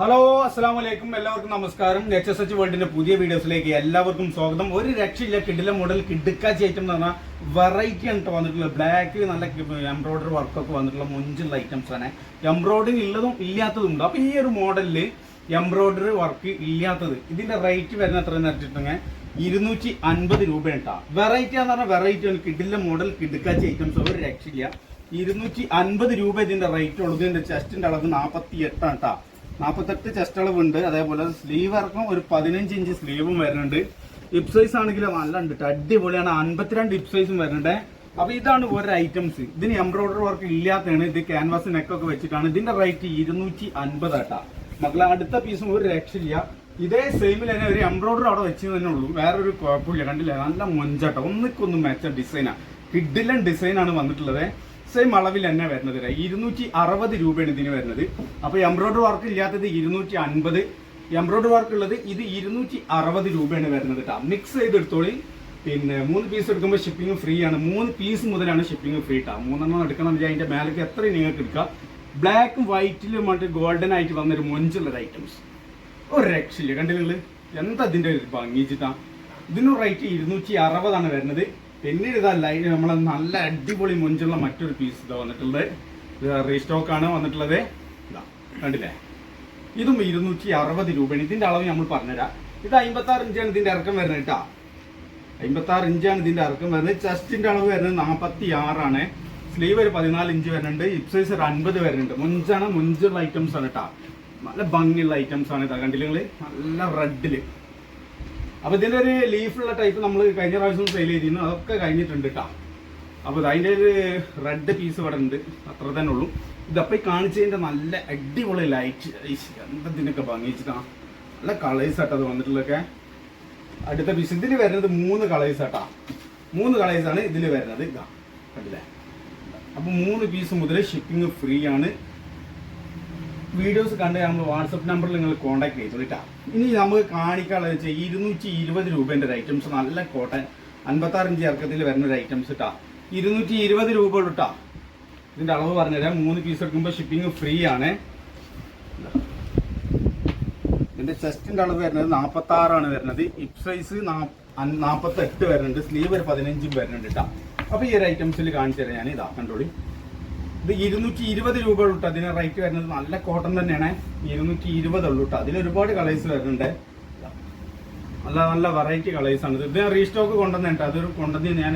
Hello അസ്സാം വലൈക്കും എല്ലാവർക്കും നമസ്കാരം. എസ് എച്ച് വേൾഡിന്റെ പുതിയ വീഡിയോസിലേക്ക് എല്ലാവർക്കും സ്വാഗതം. ഒരു രക്ഷയില്ല. കിഡിലെ മോഡൽ കിടുക്കാച്ചി ഐറ്റം എന്ന് പറഞ്ഞാൽ വെറൈറ്റി ആണ് ട്ടോ വന്നിട്ടുള്ളത്. ബ്ലാക്ക് നല്ല എംബ്രോയിഡറി വർക്കൊക്കെ വന്നിട്ടുള്ള മുഞ്ചുള്ള ഐറ്റംസ് ആണ്. എംബ്രോയിഡറി ഉള്ളതും ഇല്ലാത്തതും ഉണ്ട്. അപ്പൊ ഈ ഒരു മോഡലിൽ എംബ്രോയിഡറി വർക്ക് ഇല്ലാത്തത്. ഇതിന്റെ റേറ്റ് വരുന്ന എത്ര വെച്ചിട്ടുണ്ടെങ്കിൽ ഇരുന്നൂറ്റി അൻപത് രൂപയാണ് വെറൈറ്റി എന്ന് പറഞ്ഞാൽ വെറൈറ്റി ആണ്. കിഡിലെ മോഡൽ കിടുക്കാച്ചി ഐറ്റംസ് ഒരു രക്ഷയില്ല. ഇരുന്നൂറ്റി അൻപത് രൂപ ഇതിന്റെ റേറ്റ് ഉള്ളത് ഇതിന്റെ ചെസ്റ്റിന്റെ അളവ് നാൽപ്പത്തി എട്ടാണ് കേട്ടോ നാൽപ്പത്തെട്ട് ചെസ്റ്റ് അളവുണ്ട് അതേപോലെ സ്ലീവ് ഇറക്കം ഒരു പതിനഞ്ച് ഇഞ്ച് സ്ലീവും വരുന്നുണ്ട്. ഹിപ് സൈസ് ആണെങ്കിൽ നല്ല ഉണ്ട്. അടിപൊളിയാണ്. അൻപത്തിരണ്ട് ഹിപ് സൈസും വരുന്നുണ്ട്. അപ്പൊ ഇതാണ് ഓരോ ഐറ്റംസ് ഇതിന് എംബ്രോയിഡറി വർക്ക് ഇല്ലാത്തതാണ്. ഇത് ക്യാൻവാസ് നെക്കൊക്കെ വെച്ചിട്ടാണ്. ഇതിന്റെ റേറ്റ് ഇരുന്നൂറ്റി അൻപതാട്ടാ മക്കളെ അടുത്ത പീസും ഒരു രക്ഷയില്ല. ഇതേ സെയിമിൽ തന്നെ ഒരു എംബ്രോയിഡറി അവിടെ വെച്ച് തന്നെ ഉള്ളൂ. വേറൊരു കുഴപ്പമില്ല. കണ്ടില്ല? നല്ല മൊഞ്ചാട്ടോ. ഒന്നിക്കൊന്നും മെച്ച ഡിസൈനാണ് കിഡിലൻ ഡിസൈനാണ് വന്നിട്ടുള്ളത്. സെയിം അളവിൽ തന്നെ വരുന്നത്. ഇരുന്നൂറ്റി അറുപത് രൂപയാണ് ഇതിന് വരുന്നത്. അപ്പൊ എംബ്രോയിഡറി വർക്ക് ഇല്ലാത്തത് ഇരുന്നൂറ്റി അൻപത് എംബ്രോയിഡറി വർക്ക് ഉള്ളത് ഇത് ഇരുന്നൂറ്റി അറുപത് രൂപയാണ് വരുന്നത് കേട്ടോ മിക്സ് ചെയ്തെടുത്തോളി. പിന്നെ മൂന്ന് പീസ് എടുക്കുമ്പോൾ ഷിപ്പിംഗ് ഫ്രീ ആണ്. മൂന്ന് പീസ് മുതലാണ് ഷിപ്പിംഗ് ഫ്രീ കേട്ടോ മൂന്നെണ്ണം എടുക്കണം എന്നുവെച്ചാൽ അതിന്റെ മേലേക്ക് എത്രയും നിങ്ങൾക്ക് എടുക്കാം. ബ്ലാക്കും വൈറ്റിലും മറ്റേ ഗോൾഡൻ ആയിട്ട് വന്നൊരു മൊഞ്ചുള്ള ഐറ്റംസ് ഒരു രക്ഷയില്ല. കണ്ടില്ല എന്താ ഇതിന്റെ ഒരു ഭംഗിച്ചിട്ടാ ഇതിന് റേറ്റ് ഇരുന്നൂറ്റി അറുപതാണ് വരുന്നത്. പിന്നീട് ഇതാ ലൈൻ നമ്മളെ നല്ല അടിപൊളി മുഞ്ചുള്ള മറ്റൊരു പീസ് ഇതാ വന്നിട്ടുള്ളത്. ഇത് ആണ് വന്നിട്ടുള്ളത്. ഇതാ കണ്ടില്ലേ? ഇതും ഇരുന്നൂറ്റി അറുപത് രൂപയാണ്. ഇതിന്റെ അളവ് നമ്മൾ പറഞ്ഞുതരാം. ഇത് അമ്പത്തി ആറ് ഇഞ്ചാണ് ഇതിന്റെ ഇറക്കം വരുന്നത് കേട്ടോ. അമ്പത്തി ആറ് ഇഞ്ചാണ് ഇതിന്റെ ഇറക്കം വരുന്നത്. ചെസ്റ്റിന്റെ അളവ് വരുന്നത് നാൽപ്പത്തി ആറാണ് സ്ലീവ് ഒരു പതിനാല് ഇഞ്ച് വരുന്നുണ്ട്. ഹിപ് സൈസ് ഒരു അൻപത് വരുന്നുണ്ട്. മുഞ്ചാണ് മുഞ്ചുള്ള ഐറ്റംസ് ആണ് കേട്ടോ. നല്ല ഭംഗിയുള്ള ഐറ്റംസ് ആണ് ഇതാ. കണ്ടില്ലെങ്കിൽ നല്ല റെഡിൽ അപ്പൊ ഇതിന്റെ ഒരു ലീഫുള്ള ടൈപ്പ് നമ്മൾ കഴിഞ്ഞ പ്രാവശ്യം സെയിൽ ചെയ്തിരുന്നു. അതൊക്കെ കഴിഞ്ഞിട്ടുണ്ട് കേട്ടോ അപ്പൊ അതിന്റെ ഒരു റെഡ് പീസ് ഇവിടെ ഉണ്ട്. അത്ര തന്നെ ഉള്ളൂ. ഇതപ്പോ കാണിച്ചതിന്റെ നല്ല അടിപൊളി ലൈറ്റ് എന്താ ഇതിനൊക്കെ ഭംഗിച്ചിട്ടാ നല്ല കളേഴ്സ് ആട്ടോ അത് വന്നിട്ടുള്ളതൊക്കെ. അടുത്ത പീസ് ഇതിൽ വരുന്നത് മൂന്ന് കളേഴ്സ് ആട്ടാ. മൂന്ന് കളേഴ്സ് ആണ് ഇതിൽ വരുന്നത്. ഇതാ കണ്ടില്ലേ? അപ്പൊ മൂന്ന് പീസ് മുതൽ ഷിപ്പിംഗ് ഫ്രീ ആണ്. വീഡിയോസ് കണ്ട് നമ്മൾ വാട്സപ്പ് നമ്പറിൽ നിങ്ങൾ കോൺടാക്ട് ചെയ്തോളൂ ട്ടാ. ഇനി നമുക്ക് കാണിക്കാനുള്ളത് വെച്ചാൽ ഇരുന്നൂറ്റി ഇരുപത് രൂപേന്റെ ഒരു ഐറ്റംസ് നല്ല കോട്ടൺ അൻപത്താറ് ഇഞ്ച് ഇറക്കത്തിൽ വരുന്ന ഒരു ഐറ്റംസ് ഇട്ടാ ഇരുന്നൂറ്റി ഇരുപത് രൂപ ഇട്ടാ ഇതിന്റെ അളവ് പറഞ്ഞുതരാം. മൂന്ന് പീസ് എടുക്കുമ്പോൾ ഷിപ്പിംഗ് ഫ്രീ ആണ്. ഇതിന്റെ ചെസ്റ്റിന്റെ അളവ് വരുന്നത് നാൽപ്പത്തി ആറാണ് വരുന്നത് ഹിപ് സൈസ് നാൽപ്പത്തെട്ട് വരുന്നുണ്ട്. സ്ലീവ് ഒരു പതിനഞ്ചും വരുന്നുണ്ട് കേട്ടോ അപ്പോൾ ഈ ഒരു ഐറ്റംസിൽ കാണിച്ചു തരാം ഞാൻ ഇതാ കണ്ടോളി. ഇത് ഇരുന്നൂറ്റി ഇരുപത് രൂപ ഉള്ളൂ. അതിന് റേറ്റ് വരുന്നത് നല്ല കോട്ടൺ തന്നെയാണ്. ഇരുന്നൂറ്റി ഇരുപത് ഉള്ളൂ കേട്ടോ അതിൽ ഒരുപാട് കളേഴ്സ് വരുന്നുണ്ട്. നല്ല നല്ല വെറൈറ്റി കളേഴ്സ് ആണ്. ഇത് ഞാൻ റീസ്റ്റോക്ക് കൊണ്ടുവന്നിട്ട് അതൊരു കൊണ്ടുവന്ന് ഞാൻ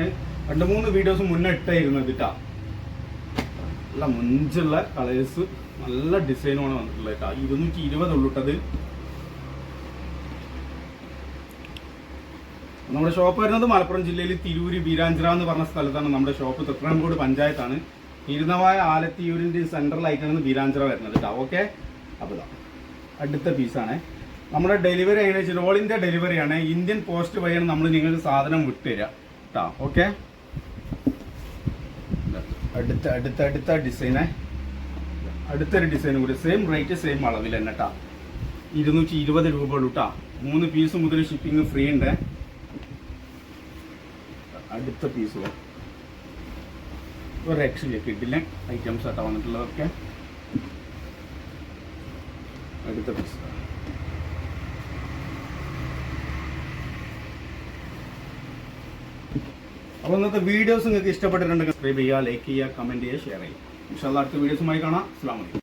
രണ്ട് മൂന്ന് വീഡിയോസ് മുന്നേ ഇട്ടായിരുന്നത് കേട്ടോ നല്ല മുഞ്ചുള്ള കളേഴ്സ് നല്ല ഡിസൈനുമാണ് വന്നിട്ടുള്ളത് കേട്ടോ ഇരുന്നൂറ്റി ഇരുപത് ഉള്ളൂ ട്ടോ അത്. നമ്മുടെ ഷോപ്പ് വരുന്നത് മലപ്പുറം ജില്ലയിൽ തിരൂര് ബീരാഞ്ചിറ എന്ന് പറഞ്ഞ സ്ഥലത്താണ് നമ്മുടെ ഷോപ്പ് തൃപ്രാംകോട് പഞ്ചായത്താണ്. ഇരുന്നവായ ആലത്തിയൂരിന്റെ സെൻട്രലായിട്ടാണ് വീരാഞ്ചിറ വരുന്നത് കേട്ടോ ഓക്കെ അപ്പോൾ ഇതാ അടുത്ത പീസാണ് നമ്മുടെ ഡെലിവറി എങ്ങനെ വെച്ചാൽ ഓൾ ഇന്ത്യ ഡെലിവറിയാണ് ഇന്ത്യൻ പോസ്റ്റ് വഴിയാണ് നമ്മൾ നിങ്ങൾക്ക് സാധനം വിട്ടുതരിക കേട്ടോ ഓക്കെ അടുത്ത അടുത്ത അടുത്ത ഡിസൈനെ അടുത്തൊരു ഡിസൈൻ കൂടി. സെയിം റേറ്റ് സെയിം അളവിൽ തന്നെ കേട്ടോ ഇരുന്നൂറ്റി ഇരുപത് രൂപ ഉള്ളൂ കേട്ടോ മൂന്ന് പീസ് മുതൽ ഷിപ്പിംഗ് ഫ്രീ ഉണ്ട്. അടുത്ത പീസ് ഒരു രക്ഷയില്ല. കിട്ടില്ല ഐറ്റംസ് ആട്ടോ വന്നിട്ടുള്ളതൊക്കെ. അടുത്ത പീസ് അപ്പോൾ ഇന്നത്തെ വീഡിയോസ് നിങ്ങൾക്ക് ഇഷ്ടപ്പെട്ടിട്ടുണ്ടെങ്കിൽ സബ്സ്ക്രൈബ് ചെയ്യുക ലൈക്ക് ചെയ്യുക കമന്റ് ചെയ്യുക ഷെയർ ചെയ്യുക. ഇൻഷാല്ല അടുത്ത വീഡിയോസുമായി കാണാം. അസ്സാം വലൈക്കും